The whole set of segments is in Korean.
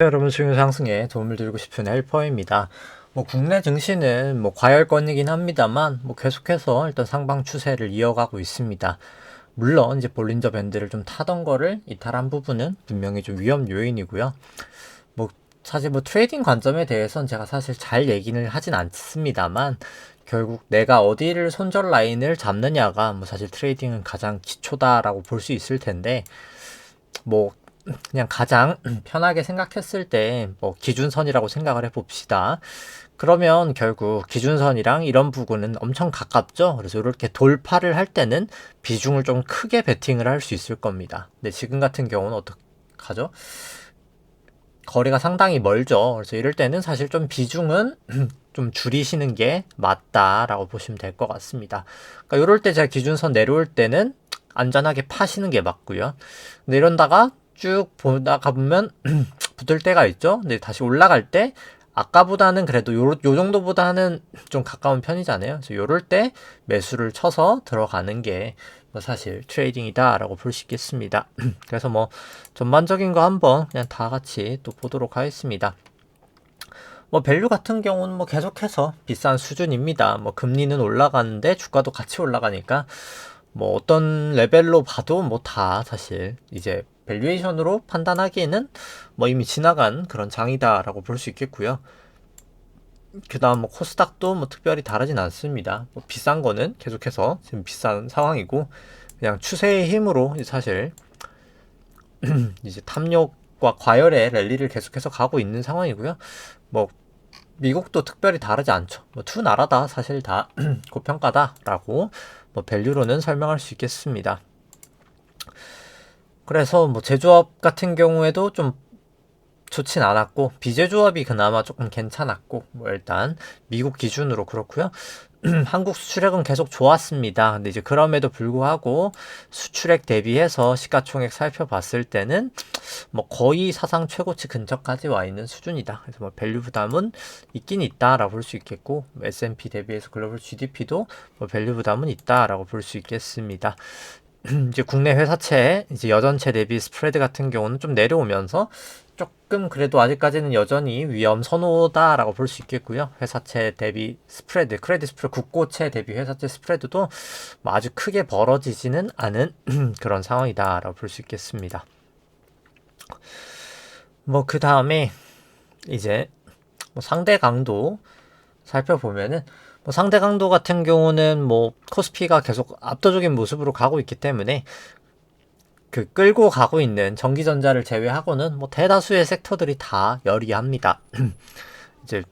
여러분 수익 상승에 도움을 드리고 싶은 헬퍼입니다. 뭐 국내 증시는 뭐 과열권이긴 합니다만 뭐 계속해서 일단 상방 추세를 이어가고 있습니다. 물론 이제 볼린저 밴드를 좀 타던 거를 이탈한 부분은 분명히 좀 위험 요인이고요. 뭐 사실 뭐 트레이딩 관점에 대해서는 제가 사실 잘 얘기는 하진 않습니다만 결국 내가 어디를 손절 라인을 잡느냐가 뭐 사실 트레이딩은 가장 기초다라고 볼 수 있을 텐데 뭐 그냥 가장 편하게 생각했을 때 뭐 기준선이라고 생각을 해봅시다. 그러면 결국 기준선이랑 이런 부분은 엄청 가깝죠. 그래서 이렇게 돌파를 할 때는 비중을 좀 크게 베팅을 할 수 있을 겁니다. 근데 지금 같은 경우는 어떡하죠? 거리가 상당히 멀죠. 그래서 이럴 때는 사실 좀 비중은 좀 줄이시는 게 맞다라고 보시면 될 것 같습니다. 그러니까 이럴 때 제가 기준선 내려올 때는 안전하게 파시는 게 맞고요. 근데 이런다가 쭉 보다가 보면 붙을 때가 있죠. 근데 다시 올라갈 때 아까보다는 그래도 요, 요 정도보다는 좀 가까운 편이잖아요. 그래서 요럴 때 매수를 쳐서 들어가는 게 뭐 사실 트레이딩이다라고 볼 수 있겠습니다. 그래서 뭐 전반적인 거 한번 그냥 다 같이 또 보도록 하겠습니다. 뭐 밸류 같은 경우는 뭐 계속해서 비싼 수준입니다. 뭐 금리는 올라가는데 주가도 같이 올라가니까 뭐 어떤 레벨로 봐도 뭐 다 사실 이제 밸류에이션으로 판단하기에는 뭐 이미 지나간 그런 장이다라고 볼 수 있겠고요. 그 다음 뭐 코스닥도 뭐 특별히 다르진 않습니다. 뭐 비싼 거는 계속해서 지금 비싼 상황이고 그냥 추세의 힘으로 사실 이제 탐욕과 과열의 랠리를 계속해서 가고 있는 상황이고요. 뭐 미국도 특별히 다르지 않죠. 뭐 두 나라다 사실 다 고평가다라고 뭐 밸류로는 설명할 수 있겠습니다. 그래서 뭐 제조업 같은 경우에도 좀 좋진 않았고 비제조업이 그나마 조금 괜찮았고 뭐 일단 미국 기준으로 그렇고요. 한국 수출액은 계속 좋았습니다. 근데 이제 그럼에도 불구하고 수출액 대비해서 시가총액 살펴봤을 때는 뭐 거의 사상 최고치 근처까지 와 있는 수준이다. 그래서 뭐 밸류 부담은 있긴 있다라고 볼 수 있겠고 뭐 S&P 대비해서 글로벌 GDP도 뭐 밸류 부담은 있다라고 볼 수 있겠습니다. 이제 국내 회사채 이제 여전체 대비 스프레드 같은 경우는 좀 내려오면서 조금 그래도 아직까지는 여전히 위험 선호다라고 볼 수 있겠고요. 회사채 대비 스프레드, 크레딧 스프레드, 국고채 대비 회사채 스프레드도 뭐 아주 크게 벌어지지는 않은 그런 상황이다라고 볼 수 있겠습니다. 뭐 그 다음에 이제 뭐 상대 강도 살펴보면은 뭐 상대 강도 같은 경우는 뭐 코스피가 계속 압도적인 모습으로 가고 있기 때문에 그 끌고 가고 있는 전기전자를 제외하고는 뭐 대다수의 섹터들이 다 열이합니다. 이제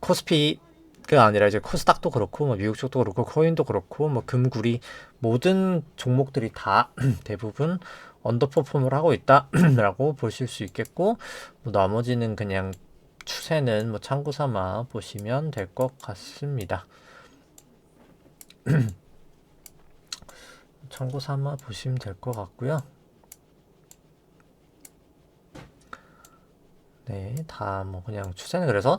코스피 가 아니라 이제 코스닥도 그렇고 뭐 미국 쪽도 그렇고 코인도 그렇고 뭐 금구리 모든 종목들이 다 대부분 언더퍼폼을 하고 있다라고 보실 수 있겠고 뭐 나머지는 그냥 추세는 뭐 참고 삼아 보시면 될 것 같습니다. 참고 삼아 보시면 될 것 같고요. 네, 다 뭐 그냥 추세는 그래서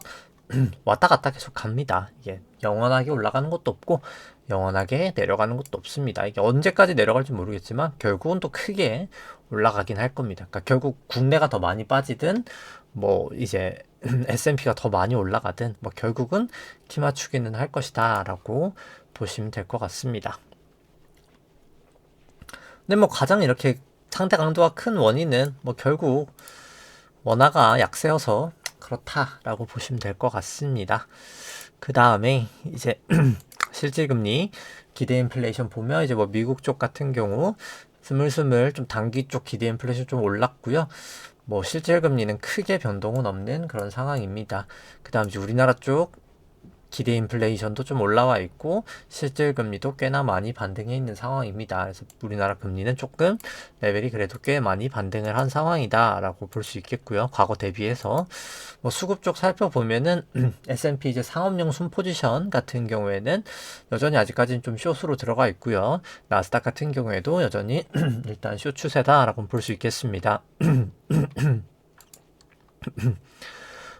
왔다 갔다 계속 갑니다. 이게 영원하게 올라가는 것도 없고 영원하게 내려가는 것도 없습니다. 이게 언제까지 내려갈지 모르겠지만 결국은 또 크게 올라가긴 할 겁니다. 그러니까 결국 국내가 더 많이 빠지든 뭐 이제 S&P가 더 많이 올라가든 뭐 결국은 키 맞추기는 할 것이다라고 보시면 될 것 같습니다. 근데 뭐 가장 이렇게 상대 강도가 큰 원인은 뭐 결국 원화가 약세여서 그렇다라고 보시면 될 것 같습니다. 그 다음에 이제 실질금리 기대 인플레이션 보면 이제 뭐 미국 쪽 같은 경우 스물스물 좀 단기 쪽 기대 인플레이션 좀 올랐고요. 뭐 실질금리는 크게 변동은 없는 그런 상황입니다. 그 다음 이제 우리나라 쪽 기대 인플레이션도 좀 올라와 있고 실질 금리도 꽤나 많이 반등해 있는 상황입니다. 그래서 우리나라 금리는 조금 레벨이 그래도 꽤 많이 반등을 한 상황이다라고 볼 수 있겠고요. 과거 대비해서 뭐 수급 쪽 살펴보면은 S&P 이제 상업용 순 포지션 같은 경우에는 여전히 아직까지는 좀 숏으로 들어가 있고요. 나스닥 같은 경우에도 여전히 일단 숏 추세다라고 볼 수 있겠습니다.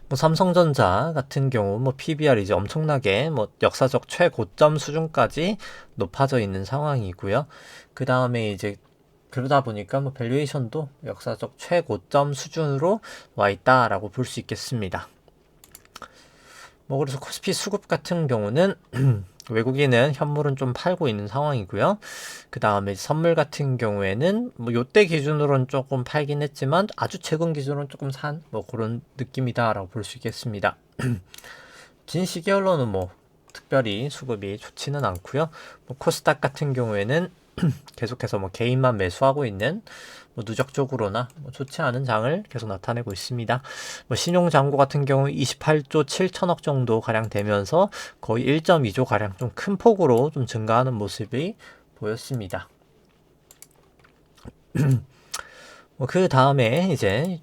뭐 삼성전자 같은 경우 뭐 PBR 이제 엄청나게 뭐 역사적 최고점 수준까지 높아져 있는 상황이고요. 그 다음에 이제 그러다 보니까 뭐 밸류에이션도 역사적 최고점 수준으로 와 있다라고 볼 수 있겠습니다. 뭐 그래서 코스피 수급 같은 경우는 외국인은 현물은 좀 팔고 있는 상황이고요. 그 다음에 선물 같은 경우에는 뭐 요때 기준으로는 조금 팔긴 했지만 아주 최근 기준으로는 조금 산 뭐 그런 느낌이다라고 볼 수 있겠습니다. 진 시계열로는 뭐 특별히 수급이 좋지는 않고요. 뭐 코스닥 같은 경우에는 계속해서 뭐 개인만 매수하고 있는 뭐 누적적으로나 뭐 좋지 않은 장을 계속 나타내고 있습니다. 뭐 신용 잔고 같은 경우 28조 7천억 정도 가량 되면서 거의 1.2조 가량 좀 큰 폭으로 좀 증가하는 모습이 보였습니다. 뭐그 다음에 이제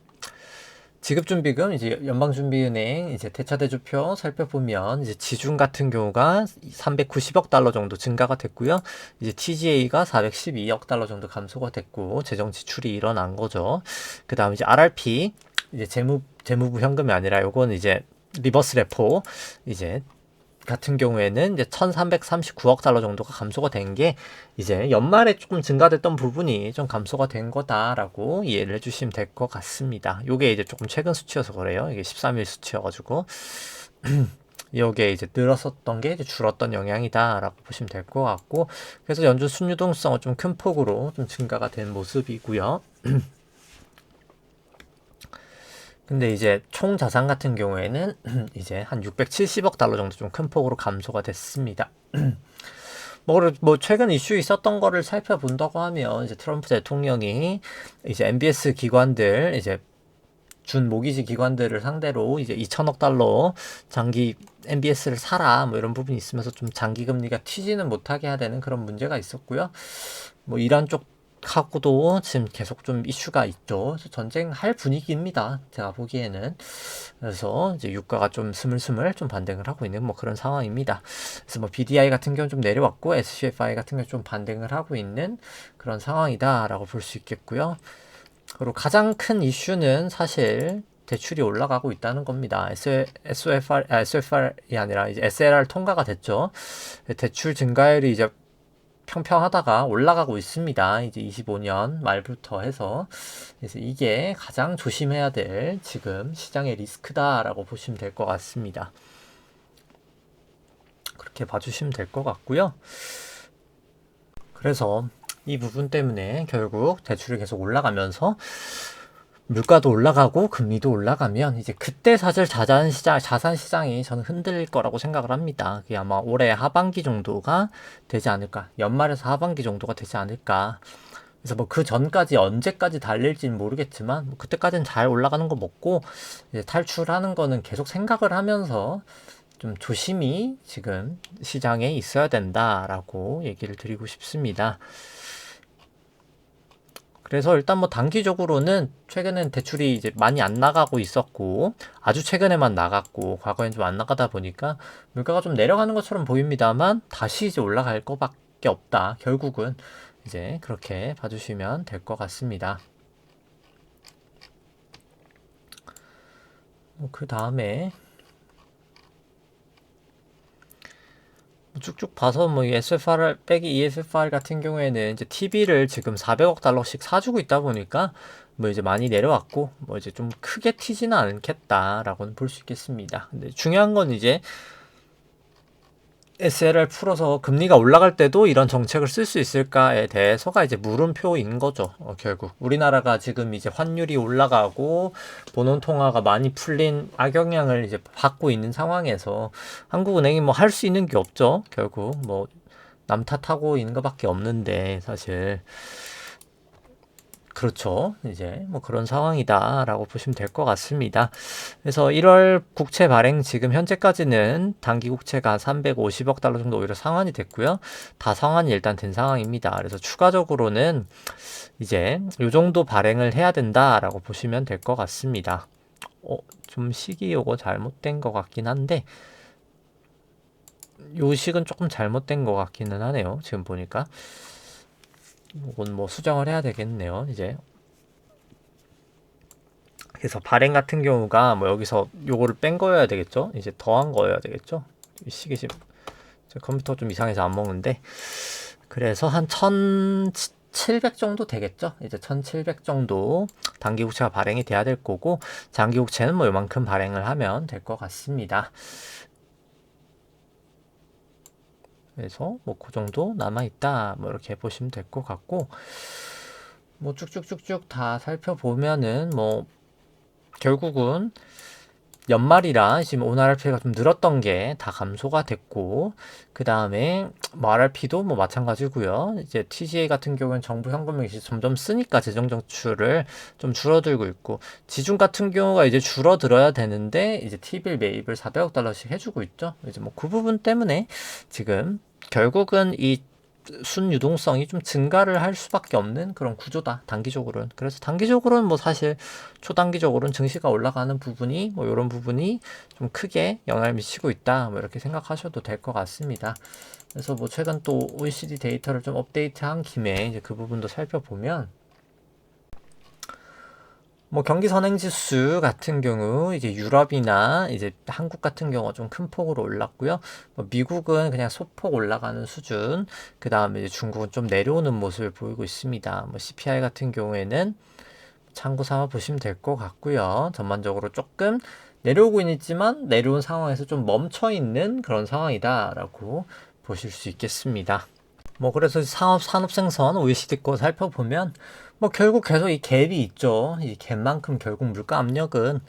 지급준비금 이제 연방준비은행 이제 대차대조표 살펴보면 이제 지중 같은 경우가 390억 달러 정도 증가가 됐고요. 이제 TGA가 412억 달러 정도 감소가 됐고 재정 지출이 일어난 거죠. 그다음 이제 RRP 이제 재무 재무부 현금이 아니라 요건 이제 리버스 레포 이제 같은 경우에는 이제 1339억 달러 정도가 감소가 된 게 이제 연말에 조금 증가됐던 부분이 좀 감소가 된 거다라고 이해를 해주시면 될 것 같습니다. 요게 이제 조금 최근 수치여서 그래요. 이게 13일 수치여가지고. 여기에 이제 늘었었던 게 이제 줄었던 영향이다라고 보시면 될 것 같고 그래서 연준 순유동성은 좀 큰 폭으로 좀 증가가 된 모습이고요. 근데 이제 총 자산 같은 경우에는 이제 한 670억 달러 정도 좀 큰 폭으로 감소가 됐습니다. 뭐, 뭐 최근 이슈 있었던 거를 살펴본다고 하면 이제 트럼프 대통령이 이제 MBS 기관들 이제 준 모기지 기관들을 상대로 이제 2천억 달러 장기 MBS를 사라 뭐 이런 부분이 있으면서 좀 장기 금리가 튀지는 못하게 해야 되는 그런 문제가 있었고요. 뭐 이란 쪽 하고도 지금 계속 좀 이슈가 있죠. 전쟁할 분위기입니다. 제가 보기에는. 그래서 이제 유가가 좀 스물스물 좀 반등을 하고 있는 뭐 그런 상황입니다. 그래서 뭐 BDI 같은 경우는 좀 내려왔고 SCFI 같은 경우는 좀 반등을 하고 있는 그런 상황이다라고 볼 수 있겠고요. 그리고 가장 큰 이슈는 사실 대출이 올라가고 있다는 겁니다. SFR, 아, SFR이 아니라 이제 SLR 통과가 됐죠. 대출 증가율이 이제 평평하다가 올라가고 있습니다. 이제 25년 말부터 해서 그래서 이게 가장 조심해야 될 지금 시장의 리스크다라고 보시면 될 것 같습니다. 그렇게 봐주시면 될 것 같고요. 그래서 이 부분 때문에 결국 대출이 계속 올라가면서 물가도 올라가고 금리도 올라가면 이제 그때 사실 자산 시장 자산 시장이 저는 흔들릴 거라고 생각을 합니다. 그게 아마 올해 하반기 정도가 되지 않을까. 연말에서 하반기 정도가 되지 않을까. 그래서 뭐 그 전까지 언제까지 달릴지는 모르겠지만 뭐 그때까지는 잘 올라가는 거 먹고 이제 탈출하는 거는 계속 생각을 하면서 좀 조심히 지금 시장에 있어야 된다라고 얘기를 드리고 싶습니다. 그래서 일단 뭐 단기적으로는 최근엔 대출이 이제 많이 안 나가고 있었고 아주 최근에만 나갔고 과거엔 좀 안 나가다 보니까 물가가 좀 내려가는 것처럼 보입니다만 다시 이제 올라갈 것밖에 없다. 결국은 이제 그렇게 봐주시면 될 것 같습니다. 뭐그 다음에 쭉쭉 봐서 뭐 SFR 빼기 ESFR 같은 경우에는 이제 TV를 지금 400억 달러씩 사주고 있다 보니까 뭐 이제 많이 내려왔고 뭐 이제 좀 크게 튀지는 않겠다라고는 볼 수 있겠습니다. 근데 중요한 건 이제 SLR 풀어서 금리가 올라갈 때도 이런 정책을 쓸 수 있을까에 대해서가 이제 물음표인 거죠. 어, 결국 우리나라가 지금 이제 환율이 올라가고 본원 통화가 많이 풀린 악영향을 이제 받고 있는 상황에서 한국은행이 뭐 할 수 있는 게 없죠. 결국 뭐 남 탓하고 있는 것밖에 없는데 사실 그렇죠. 이제 뭐 그런 상황이다라고 보시면 될 것 같습니다. 그래서 1월 국채 발행 지금 현재까지는 단기 국채가 350억 달러 정도 오히려 상환이 됐고요. 다 상환이 일단 된 상황입니다. 그래서 추가적으로는 이제 요 정도 발행을 해야 된다라고 보시면 될 것 같습니다. 어, 좀 시기 요거 잘못된 것 같긴 한데 요 식은 조금 잘못된 것 같기는 하네요. 지금 보니까. 이건 뭐 수정을 해야 되겠네요. 이제 그래서 발행 같은 경우가 뭐 여기서 요거를 뺀 거여야 되겠죠. 이제 더한 거여야 되겠죠. 시계 지금 컴퓨터 좀 이상해서 안 먹는데 그래서 한 천, 1700 정도 되겠죠. 이제 1700 정도 단기 국채가 발행이 돼야 될 거고 장기 국채는 뭐 요만큼 발행을 하면 될 것 같습니다. 그래서 뭐 그 정도 남아 있다. 뭐 이렇게 보시면 될 것 같고 뭐 쭉쭉쭉쭉 다 살펴보면은 뭐 결국은 연말이라 지금 ORP가 좀 늘었던 게 다 감소가 됐고 그 다음에 뭐 RRP도 뭐 마찬가지고요. 이제 TGA 같은 경우는 정부 현금을 이제 점점 쓰니까 재정 정출을 좀 줄어들고 있고 지중 같은 경우가 이제 줄어들어야 되는데 이제 T빌 매입을 400억 달러씩 해주고 있죠. 이제 뭐 그 부분 때문에 지금 결국은 이 순유동성이 좀 증가를 할 수밖에 없는 그런 구조다 단기적으로는. 그래서 단기적으로는 뭐 사실 초단기적으로는 증시가 올라가는 부분이 뭐 이런 부분이 좀 크게 영향을 미치고 있다 뭐 이렇게 생각하셔도 될 것 같습니다. 그래서 뭐 최근 또 OECD 데이터를 좀 업데이트한 김에 이제 그 부분도 살펴보면 뭐 경기 선행 지수 같은 경우 이제 유럽이나 이제 한국 같은 경우가 좀 큰 폭으로 올랐고요. 뭐 미국은 그냥 소폭 올라가는 수준. 그 다음에 이제 중국은 좀 내려오는 모습을 보이고 있습니다. 뭐 CPI 같은 경우에는 참고 삼아 보시면 될 것 같고요. 전반적으로 조금 내려오고 있지만 내려온 상황에서 좀 멈춰 있는 그런 상황이다라고 보실 수 있겠습니다. 뭐 그래서 사업 산업 생선 OECD 거 살펴보면 뭐 결국 계속 이 갭이 있죠. 이 갭만큼 결국 물가 압력은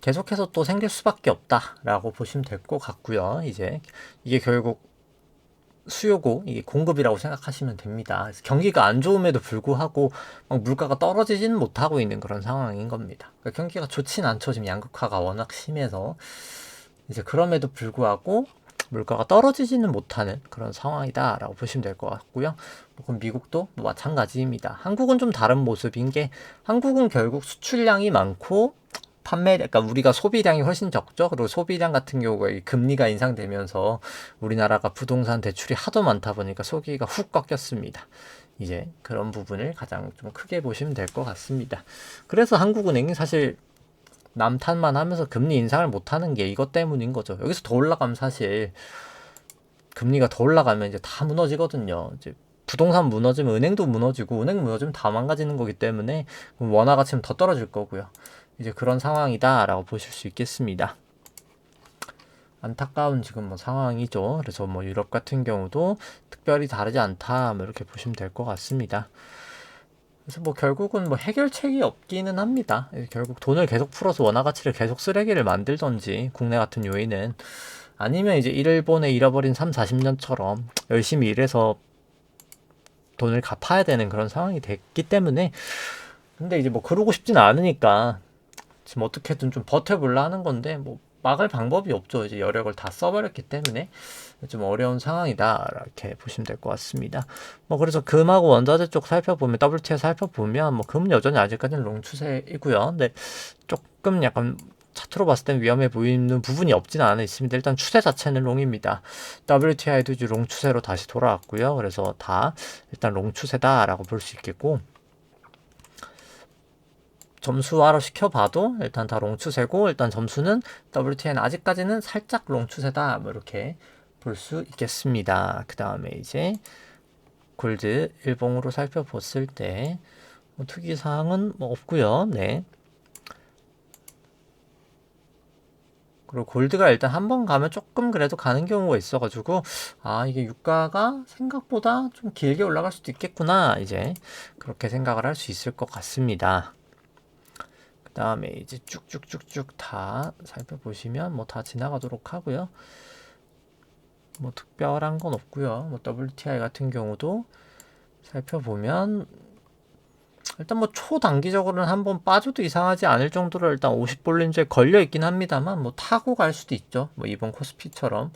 계속해서 또 생길 수밖에 없다라고 보시면 될 것 같고요. 이제 이게 결국 수요고 이게 공급이라고 생각하시면 됩니다. 경기가 안 좋음에도 불구하고 막 물가가 떨어지지는 못하고 있는 그런 상황인 겁니다. 그러니까 경기가 좋진 않죠. 지금 양극화가 워낙 심해서 이제 그럼에도 불구하고 물가가 떨어지지는 못하는 그런 상황이다라고 보시면 될 것 같고요. 그럼 미국도 뭐 마찬가지입니다. 한국은 좀 다른 모습인 게 한국은 결국 수출량이 많고 판매, 그러니까 우리가 소비량이 훨씬 적죠. 그리고 소비량 같은 경우가 금리가 인상되면서 우리나라가 부동산 대출이 하도 많다 보니까 소기가 훅 꺾였습니다. 이제 그런 부분을 가장 좀 크게 보시면 될 것 같습니다. 그래서 한국은행이 사실 남탓만 하면서 금리 인상을 못 하는 게 이것 때문인 거죠. 여기서 더 올라가면 사실 금리가 더 올라가면 이제 다 무너지거든요. 이제 부동산 무너지면 은행도 무너지고 은행 무너지면 다 망가지는 거기 때문에 원화 가치는 더 떨어질 거고요. 이제 그런 상황이다라고 보실 수 있겠습니다. 안타까운 지금 뭐 상황이죠. 그래서 뭐 유럽 같은 경우도 특별히 다르지 않다 뭐 이렇게 보시면 될 것 같습니다. 그래서 뭐 결국은 뭐 해결책이 없기는 합니다. 결국 돈을 계속 풀어서 원화 가치를 계속 쓰레기를 만들던지 국내 같은 요인은 아니면 이제 일본에 잃어버린 3, 40년처럼 열심히 일해서 돈을 갚아야 되는 그런 상황이 됐기 때문에 근데 이제 뭐 그러고 싶진 않으니까 지금 어떻게든 좀 버텨볼라 하는 건데 뭐 막을 방법이 없죠. 이제 여력을 다 써버렸기 때문에 좀 어려운 상황이다 이렇게 보시면 될 것 같습니다. 뭐 그래서 금하고 원자재 쪽 살펴보면 WTI 살펴보면 뭐 금은 여전히 아직까지는 롱 추세이고요. 근데 조금 약간 차트로 봤을 땐 위험해 보이는 부분이 없지는 않아 있습니다. 일단 추세 자체는 롱입니다. WTI도 이제 롱 추세로 다시 돌아왔고요. 그래서 다 일단 롱 추세다라고 볼 수 있겠고 점수화로 시켜봐도 일단 다 롱 추세고 일단 점수는 WTN 아직까지는 살짝 롱 추세다 뭐 이렇게 볼 수 있겠습니다. 그 다음에 이제 골드 일봉으로 살펴봤을 때 뭐 특이 사항은 뭐 없고요. 네. 그리고 골드가 일단 한 번 가면 조금 그래도 가는 경우가 있어가지고 아 이게 유가가 생각보다 좀 길게 올라갈 수도 있겠구나 이제 그렇게 생각을 할 수 있을 것 같습니다. 그 다음에 이제 쭉쭉쭉쭉 다 살펴보시면 뭐 다 지나가도록 하고요. 뭐 특별한 건 없고요. 뭐 WTI 같은 경우도 살펴보면 일단 뭐 초단기적으로는 한번 빠져도 이상하지 않을 정도로 일단 50볼린즈에 걸려 있긴 합니다만 뭐 타고 갈 수도 있죠. 뭐 이번 코스피처럼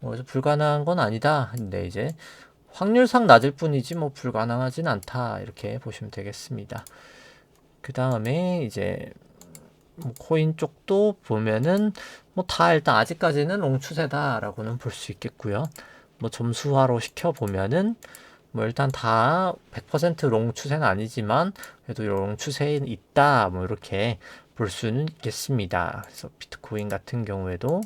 뭐 불가능한 건 아니다. 근데 이제 확률상 낮을 뿐이지 뭐 불가능하진 않다 이렇게 보시면 되겠습니다. 그 다음에 이제 뭐 코인 쪽도 보면은 뭐 다 일단 아직까지는 롱 추세다라고는 볼 수 있겠고요. 뭐 점수화로 시켜 보면은 뭐 일단 다 100%롱 추세는 아니지만 그래도 롱 추세에 있다 뭐 이렇게 볼 수는 있겠습니다. 그래서 비트코인 같은 경우에도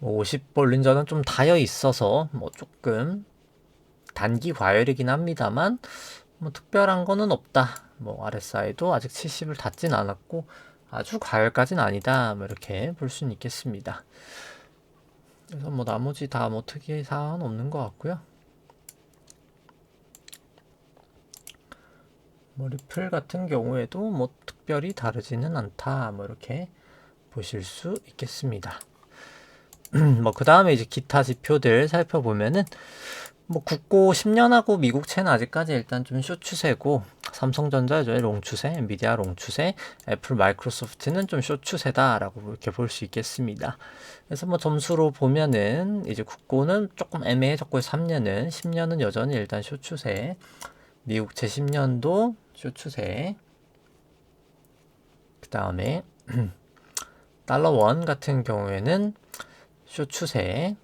50 볼린저는 좀 닿여 있어서 뭐 조금 단기 과열이긴 합니다만 뭐 특별한 거는 없다. 뭐 RSI도 아직 70을 닿진 않았고 아주 과열까지는 아니다. 뭐 이렇게 볼 수는 있겠습니다. 그래서 뭐 나머지 다 뭐 특이 사항은 없는 것 같고요. 뭐 리플 같은 경우에도 뭐 특별히 다르지는 않다. 뭐 이렇게 보실 수 있겠습니다. 뭐 그 다음에 이제 기타 지표들 살펴보면은 뭐 국고 10년하고 미국채는 아직까지 일단 좀 쇼 추세고 삼성전자 롱 추세, 엔비디아 롱 추세, 애플, 마이크로소프트는 좀 쇼 추세다라고 이렇게 볼 수 있겠습니다. 그래서 뭐 점수로 보면은 이제 국고는 조금 애매해졌고 3년은 10년은 여전히 일단 쇼 추세, 미국채 10년도 쇼 추세. 그 다음에 달러 원 같은 경우에는 쇼 추세.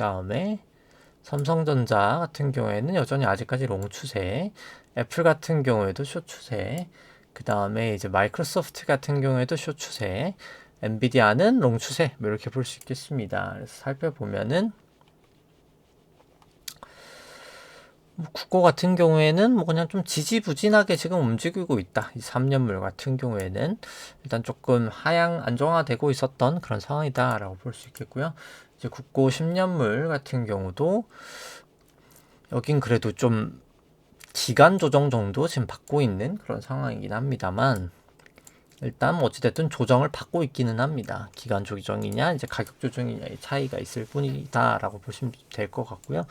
다음에 삼성전자 같은 경우에는 여전히 아직까지 롱 추세. 애플 같은 경우에도 쇼 추세. 그 다음에 이제 마이크로소프트 같은 경우에도 쇼 추세. 엔비디아는 롱 추세. 뭐 이렇게 볼 수 있겠습니다. 그래서 살펴보면은 뭐 국고 같은 경우에는 뭐 그냥 좀 지지부진하게 지금 움직이고 있다. 이 3년물 같은 경우에는 일단 조금 하향 안정화되고 있었던 그런 상황이다라고 볼 수 있겠고요. 이제 국고 10년물 같은 경우도 여긴 그래도 좀 기간 조정 정도 지금 받고 있는 그런 상황이긴 합니다만 일단 뭐 어찌됐든 조정을 받고 있기는 합니다. 기간 조정이냐 이제 가격 조정이냐의 차이가 있을 뿐이다라고 보시면 될 것 같고요.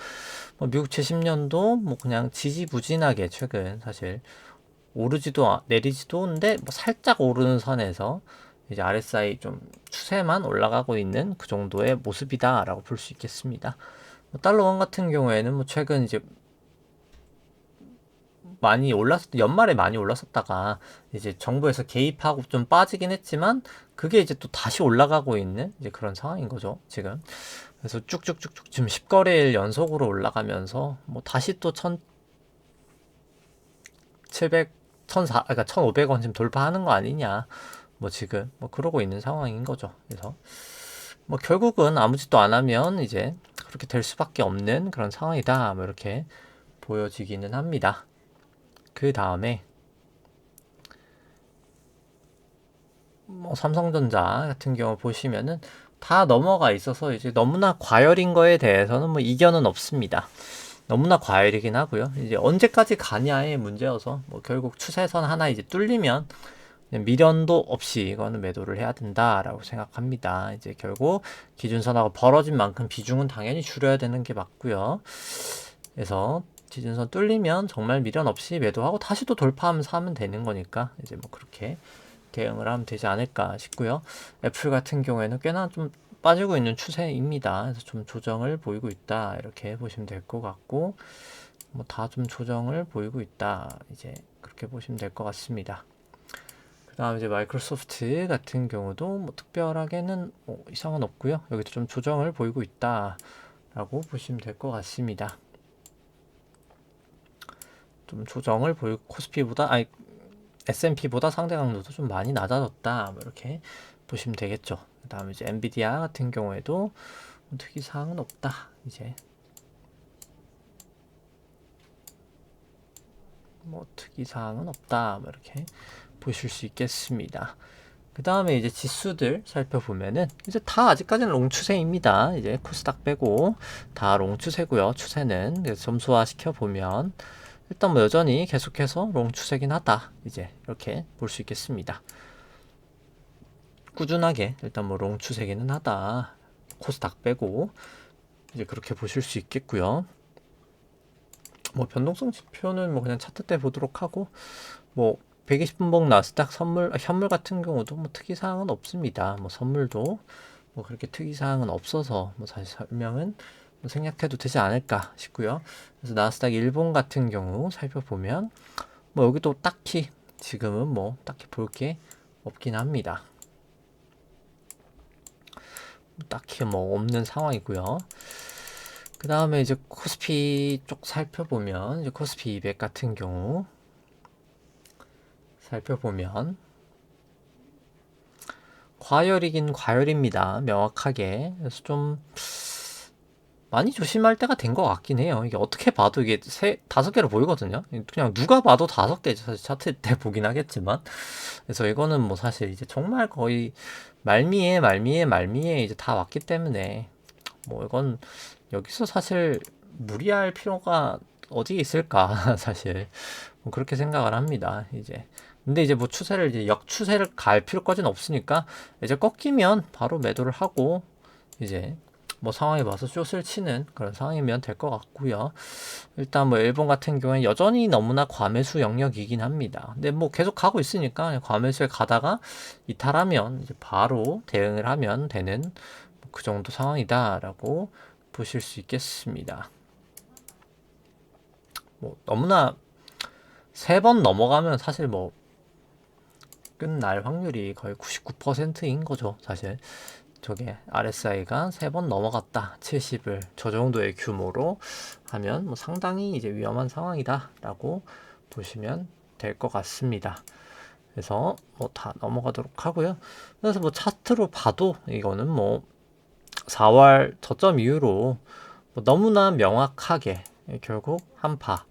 뭐 미국 최10년도 뭐 그냥 지지부진하게 최근 사실 오르지도 내리지도 근데 뭐 살짝 오르는 선에서 이제 RSI 좀 추세만 올라가고 있는 그 정도의 모습이다라고 볼 수 있겠습니다. 뭐 달러 원 같은 경우에는 뭐 최근 이제 많이 올랐 연말에 많이 올랐었다가 이제 정부에서 개입하고 좀 빠지긴 했지만 그게 이제 또 다시 올라가고 있는 이제 그런 상황인 거죠 지금 그래서 쭉쭉쭉쭉 지금 10거래일 연속으로 올라가면서 뭐 다시 또 1,700 1,400 그러니까 1,500원 지금 돌파하는 거 아니냐 뭐 지금 뭐 그러고 있는 상황인 거죠 그래서 뭐 결국은 아무 짓도 안 하면 이제 그렇게 될 수밖에 없는 그런 상황이다 뭐 이렇게 보여지기는 합니다. 그 다음에 뭐 삼성전자 같은 경우 보시면은 다 넘어가 있어서 이제 너무나 과열인 거에 대해서는 뭐 이견은 없습니다. 너무나 과열이긴 하고요. 이제 언제까지 가냐의 문제여서 뭐 결국 추세선 하나 이제 뚫리면 미련도 없이 이거는 매도를 해야 된다라고 생각합니다. 이제 결국 기준선하고 벌어진 만큼 비중은 당연히 줄여야 되는 게 맞고요. 그래서 지진선 뚫리면 정말 미련 없이 매도하고 다시 또 돌파하면서 하면 되는 거니까 이제 뭐 그렇게 대응을 하면 되지 않을까 싶고요. 애플 같은 경우에는 꽤나 좀 빠지고 있는 추세입니다. 그래서 좀 조정을 보이고 있다 이렇게 보시면 될 것 같고 뭐 다 좀 조정을 보이고 있다 이제 그렇게 보시면 될 것 같습니다. 그 다음 이제 마이크로소프트 같은 경우도 뭐 특별하게는 뭐 이상은 없고요. 여기도 좀 조정을 보이고 있다라고 보시면 될 것 같습니다. 좀 조정을 보이 코스피보다 아니 S&P보다 상대 강도도 좀 많이 낮아졌다 뭐 이렇게 보시면 되겠죠. 그다음에 이제 엔비디아 같은 경우에도 뭐 특이 사항은 없다. 이제 뭐 특이 사항은 없다. 뭐 이렇게 보실 수 있겠습니다. 그 다음에 이제 지수들 살펴보면은 이제 다 아직까지는 롱 추세입니다. 이제 코스닥 빼고 다 롱 추세고요. 추세는 점수화 시켜 보면 일단 뭐 여전히 계속해서 롱 추세긴 하다. 이제 이렇게 볼 수 있겠습니다. 꾸준하게 일단 뭐 롱 추세기는 하다. 코스닥 빼고 이제 그렇게 보실 수 있겠고요. 뭐 변동성 지표는 뭐 그냥 차트 때 보도록 하고 뭐 120분봉 나스닥 선물 현물 같은 경우도 뭐 특이 사항은 없습니다. 뭐 선물도 뭐 그렇게 특이 사항은 없어서 뭐 사실 설명은 생략해도 되지 않을까 싶고요. 그래서 나스닥 일본 같은 경우 살펴보면 뭐 여기도 딱히 지금은 뭐 딱히 볼 게 없긴 합니다. 딱히 뭐 없는 상황이고요. 그 다음에 이제 코스피 쪽 살펴보면 이제 코스피 200 같은 경우 살펴보면 과열이긴 과열입니다. 명확하게. 그래서 좀 많이 조심할 때가 된 것 같긴 해요. 이게 어떻게 봐도 이게 세, 다섯 개로 보이거든요. 그냥 누가 봐도 다섯 개죠. 사실 차트 때 보긴 하겠지만. 그래서 이거는 뭐 사실 이제 정말 거의 말미에 말미에 말미에 이제 다 왔기 때문에 뭐 이건 여기서 사실 무리할 필요가 어디 있을까 사실 뭐 그렇게 생각을 합니다. 이제 근데 이제 뭐 추세를 이제 역추세를 갈 필요까지는 없으니까 이제 꺾이면 바로 매도를 하고 이제 뭐 상황에 봐서 숏을 치는 그런 상황이면 될 것 같고요. 일단 뭐 일본 같은 경우에 여전히 너무나 과매수 영역이긴 합니다. 근데 뭐 계속 가고 있으니까 과매수에 가다가 이탈하면 이제 바로 대응을 하면 되는 그 정도 상황이다라고 보실 수 있겠습니다. 뭐 너무나 세 번 넘어가면 사실 뭐 끝날 확률이 거의 99%인 거죠, 사실. 저게 RSI가 세 번 넘어갔다. 70을 저 정도의 규모로 하면 뭐 상당히 이제 위험한 상황이다라고 보시면 될 것 같습니다. 그래서 뭐 다 넘어가도록 하고요. 그래서 뭐 차트로 봐도 이거는 뭐 4월 저점 이후로 뭐 너무나 명확하게 결국 한 파,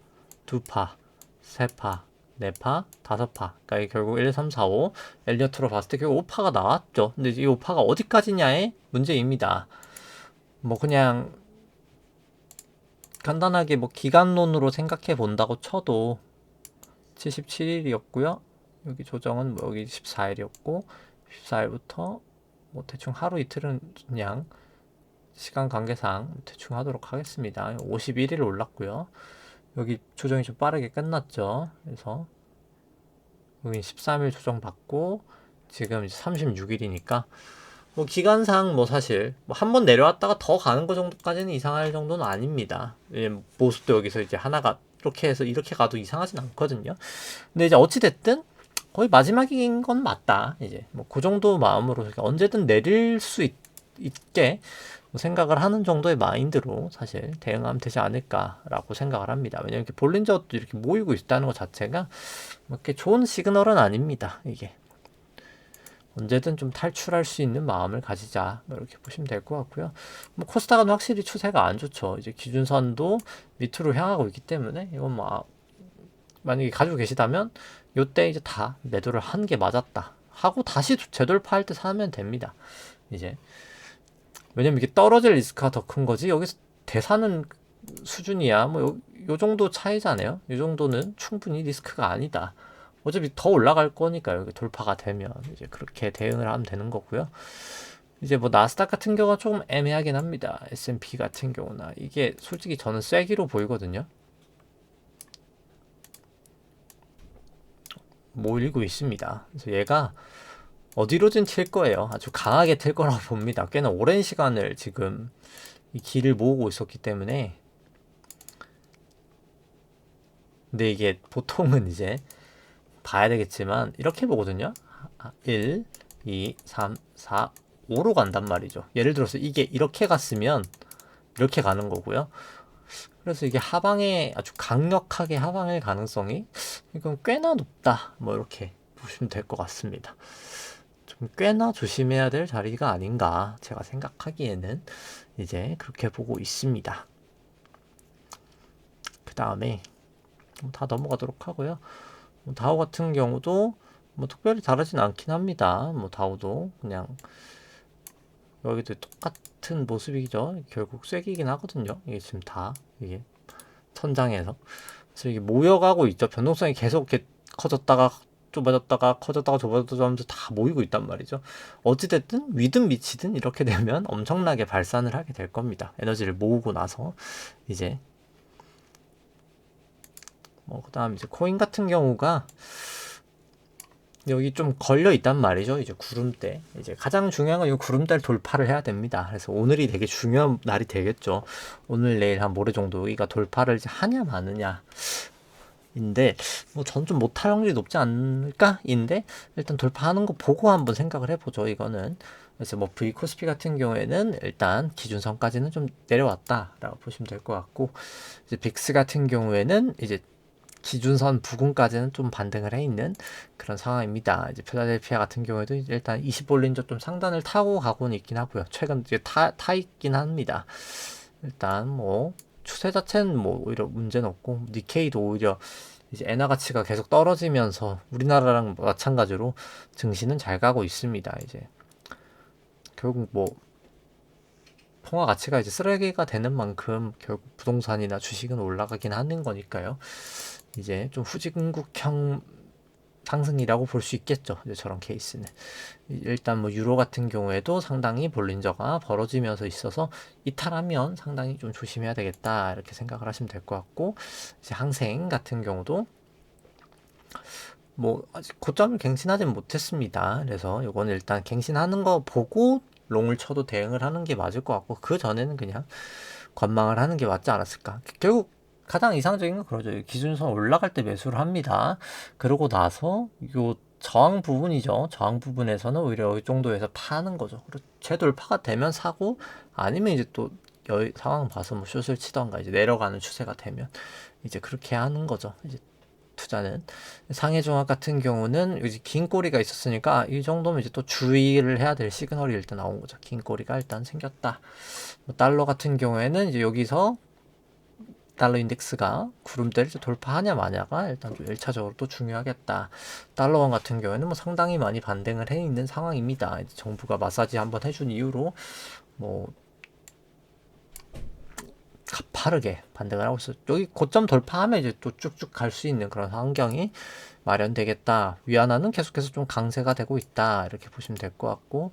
두 파, 세 파, 네 파, 다섯 파. 그러니까 결국 1, 2, 3, 4, 5 엘리어트로 봤을 때 결국 5파가 나왔죠. 근데 이 5파가 어디까지냐의 문제입니다. 뭐 그냥 간단하게 뭐 기간론으로 생각해 본다고 쳐도 77일이었고요. 여기 조정은 뭐 여기 14일이었고 14일부터 뭐 대충 하루 이틀은 그냥 시간 관계상 대충 하도록 하겠습니다. 51일 올랐고요. 여기 조정이 좀 빠르게 끝났죠. 그래서 여기 13일 조정 받고 지금 이제 36일이니까 뭐 기간상 뭐 사실 뭐 한 번 내려왔다가 더 가는 거 정도까지는 이상할 정도는 아닙니다. 예, 모습도 여기서 이제 하나가 이렇게 해서 이렇게 가도 이상하진 않거든요. 근데 이제 어찌 됐든 거의 마지막인 건 맞다. 이제 뭐 그 정도 마음으로 언제든 내릴 수 있, 있게 뭐 생각을 하는 정도의 마인드로 사실 대응하면 되지 않을까라고 생각을 합니다. 왜냐면 이렇게 볼린저도 이렇게 모이고 있다는 것 자체가 뭐 이렇게 좋은 시그널은 아닙니다. 이게 언제든 좀 탈출할 수 있는 마음을 가지자 뭐 이렇게 보시면 될 것 같고요. 뭐 코스닥은 확실히 추세가 안 좋죠. 이제 기준선도 밑으로 향하고 있기 때문에 이건 뭐 아, 만약에 가지고 계시다면 요때 이제 다 매도를 한 게 맞았다 하고 다시 재돌파할 때 사면 됩니다. 이제 왜냐면 이게 떨어질 리스크가 더 큰 거지. 여기서 대사는 수준이야. 뭐 요, 요 정도 차이잖아요. 이 정도는 충분히 리스크가 아니다. 어차피 더 올라갈 거니까요. 돌파가 되면 이제 그렇게 대응을 하면 되는 거고요. 이제 뭐 나스닥 같은 경우가 조금 애매하긴 합니다. S&P 같은 경우나. 이게 솔직히 저는 쐐기로 보이거든요. 모이고 있습니다. 그래서 얘가 어디로든 튈 거예요. 아주 강하게 튈 거라고 봅니다. 꽤나 오랜 시간을 지금 이 길을 모으고 있었기 때문에 근데 이게 보통은 이제 봐야 되겠지만 이렇게 보거든요. 1, 2, 3, 4, 5로 간단 말이죠. 예를 들어서 이게 이렇게 갔으면 이렇게 가는 거고요. 그래서 이게 하방에 아주 강력하게 하방일 가능성이 이건 꽤나 높다. 뭐 이렇게 보시면 될 것 같습니다. 좀 꽤나 조심해야 될 자리가 아닌가 제가 생각하기에는 이제 그렇게 보고 있습니다. 그 다음에 뭐다 넘어가도록 하고요. 뭐 다우 같은 경우도 뭐 특별히 다르진 않긴 합니다. 뭐 다우도 그냥 여기도 똑같은 모습이죠. 결국 쐐기긴 하거든요. 이게 지금 다 이게 천장에서 그래서 이게 모여가고 있죠. 변동성이 계속 이렇게 커졌다가 좁아졌다가 커졌다가 좁아졌다가 다 모이고 있단 말이죠. 어찌됐든 위든 미치든 이렇게 되면 엄청나게 발산을 하게 될 겁니다. 에너지를 모으고 나서 이제 뭐 그다음 이제 코인 같은 경우가 여기 좀 걸려 있단 말이죠. 이제 구름대. 이제 가장 중요한 건 이 구름대를 돌파를 해야 됩니다. 그래서 오늘이 되게 중요한 날이 되겠죠. 오늘 내일 한 모레 정도 여기가 돌파를 하냐 마느냐. 인데 뭐 전 좀 못할 확률이 높지 않을까? 인데 일단 돌파하는 거 보고 한번 생각을 해보죠. 이거는 그래서 뭐 V 코스피 같은 경우에는 일단 기준선까지는 좀 내려왔다라고 보시면 될 것 같고 이제 빅스 같은 경우에는 이제 기준선 부근까지는 좀 반등을 해 있는 그런 상황입니다. 이제 필라델피아 같은 경우에도 일단 20볼린저 좀 상단을 타고 가고는 있긴 하고요. 최근 이제 타, 타 있긴 합니다. 일단 뭐 추세 자체는 뭐 오히려 문제는 없고 니케이도 오히려 이제 엔화 가치가 계속 떨어지면서 우리나라랑 마찬가지로 증시는 잘 가고 있습니다. 이제 결국 뭐 통화 가치가 이제 쓰레기가 되는 만큼 결국 부동산이나 주식은 올라가긴 하는 거니까요. 이제 좀 후진국형 상승이라고 볼 수 있겠죠. 이제 저런 케이스는. 일단 뭐 유로 같은 경우에도 상당히 볼린저가 벌어지면서 있어서 이탈하면 상당히 좀 조심해야 되겠다. 이렇게 생각을 하시면 될 것 같고 이제 항생 같은 경우도 뭐 아직 고점을 갱신하진 못했습니다. 그래서 요거는 일단 갱신하는 거 보고 롱을 쳐도 대응을 하는 게 맞을 것 같고 그 전에는 그냥 관망을 하는 게 맞지 않았을까. 결국 가장 이상적인 건 그러죠. 기준선 올라갈 때 매수를 합니다. 그러고 나서 요 저항 부분이죠. 저항 부분에서는 오히려 이 정도에서 파는 거죠. 그리고 재돌파가 되면 사고 아니면 이제 또 여, 상황 봐서 뭐 숏을 치던가 이제 내려가는 추세가 되면 이제 그렇게 하는 거죠. 이제 투자는 상해종합 같은 경우는 이제 긴 꼬리가 있었으니까 이 정도면 이제 또 주의를 해야 될 시그널이 일단 나온 거죠. 긴 꼬리가 일단 생겼다. 뭐 달러 같은 경우에는 이제 여기서 달러 인덱스가 구름대를 돌파하냐 마냐가 일단 좀 1차적으로 또 중요하겠다. 달러원 같은 경우에는 뭐 상당히 많이 반등을 해 있는 상황입니다. 정부가 마사지 한번 해준 이후로 뭐 가파르게 반등을 하고 있어. 여기 고점 돌파하면 이제 또 쭉쭉 갈 수 있는 그런 환경이 마련되겠다. 위안화는 계속해서 좀 강세가 되고 있다. 이렇게 보시면 될 것 같고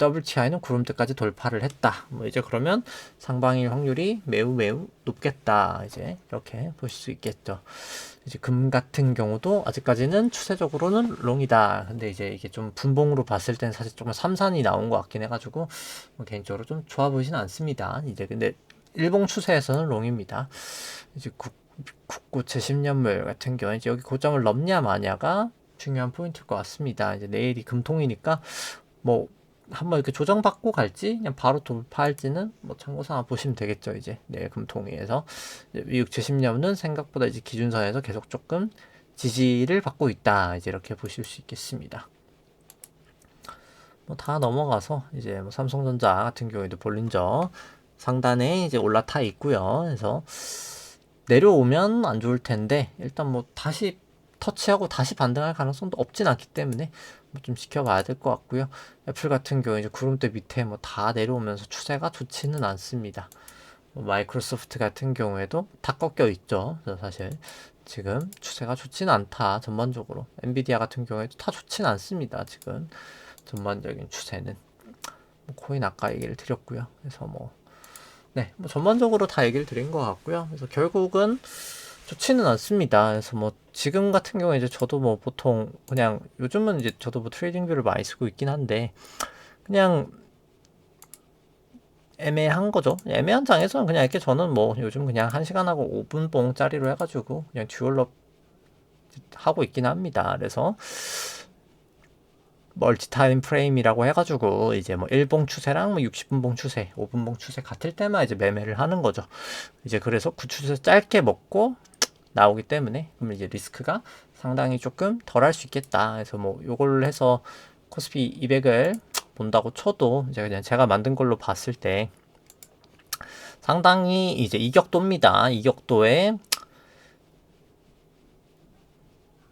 WTI는 구름대까지 돌파를 했다. 뭐 이제 그러면 상방일 확률이 매우 매우 높겠다. 이제 이렇게 보실 수 있겠죠. 이제 금 같은 경우도 아직까지는 추세적으로는 롱이다. 근데 이제 이게 좀 분봉으로 봤을 때는 사실 조금 삼산이 나온 것 같긴 해가지고 뭐 개인적으로 좀 좋아 보이진 않습니다. 이제 근데 일봉 추세에서는 롱입니다. 이제 국, 국고채 10년물 같은 경우에 이제 여기 고점을 넘냐 마냐가 중요한 포인트일 것 같습니다. 이제 내일이 금통이니까 뭐 한번 이렇게 조정받고 갈지 그냥 바로 돌파할지는 뭐 참고삼아 보시면 되겠죠. 이제 내일 금통위에서 미국 제 10년은 생각보다 이제 기준선에서 계속 조금 지지를 받고 있다. 이제 이렇게 보실 수 있겠습니다. 뭐 다 넘어가서 이제 뭐 삼성전자 같은 경우에도 볼린저 상단에 이제 올라타 있고요. 그래서 내려오면 안 좋을 텐데 일단 뭐 다시 터치하고 다시 반등할 가능성도 없진 않기 때문에 뭐좀 지켜봐야 될 것 같고요. 애플 같은 경우 이제 구름대 밑에 뭐 다 내려오면서 추세가 좋지는 않습니다. 뭐 마이크로소프트 같은 경우에도 다 꺾여 있죠. 사실 지금 추세가 좋지는 않다. 전반적으로 엔비디아 같은 경우에도 다 좋지는 않습니다. 지금 전반적인 추세는 뭐 코인 아까 얘기를 드렸고요. 그래서 뭐 네, 뭐 전반적으로 다 얘기를 드린 것 같고요. 그래서 결국은 좋지는 않습니다. 그래서 뭐 지금 같은 경우에 이제 저도 뭐 보통 그냥 요즘은 이제 저도 뭐 트레이딩 뷰를 많이 쓰고 있긴 한데 그냥 애매한 거죠. 애매한 장에서는 그냥 이렇게 저는 뭐 요즘 그냥 1시간 하고 5분 뽕짜리로 해가지고 그냥 듀얼럽 하고 있긴 합니다. 그래서 멀티타임 프레임이라고 해가지고 이제 뭐 1봉 추세랑 뭐 60분 봉 추세, 5분 봉 추세 같을 때만 이제 매매를 하는 거죠. 이제 그래서 그 추세 짧게 먹고 나오기 때문에 그럼 이제 리스크가 상당히 조금 덜 할 수 있겠다. 그래서 뭐 요걸 해서 코스피 200을 본다고 쳐도 이제 그냥 제가 만든 걸로 봤을 때 상당히 이제 이격도입니다. 이격도에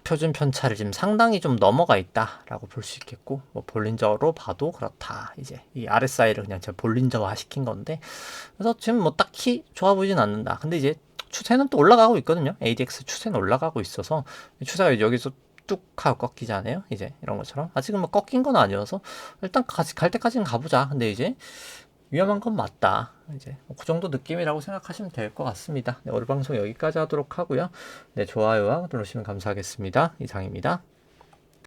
표준 편차를 지금 상당히 좀 넘어가 있다라고 볼 수 있겠고 뭐 볼린저로 봐도 그렇다 이제 이 RSI를 그냥 제가 볼린저화 시킨 건데 그래서 지금 뭐 딱히 좋아 보이진 않는다 근데 이제 추세는 또 올라가고 있거든요 ADX 추세는 올라가고 있어서 추세가 여기서 뚝 하고 꺾이잖아요 이제 이런 것처럼 아직은 뭐 꺾인 건 아니어서 일단 갈 때까지는 가보자 근데 이제 위험한 건 맞다. 이제 그 정도 느낌이라고 생각하시면 될 것 같습니다. 네, 오늘 방송 여기까지 하도록 하고요. 네, 좋아요와 눌러주시면 감사하겠습니다. 이상입니다.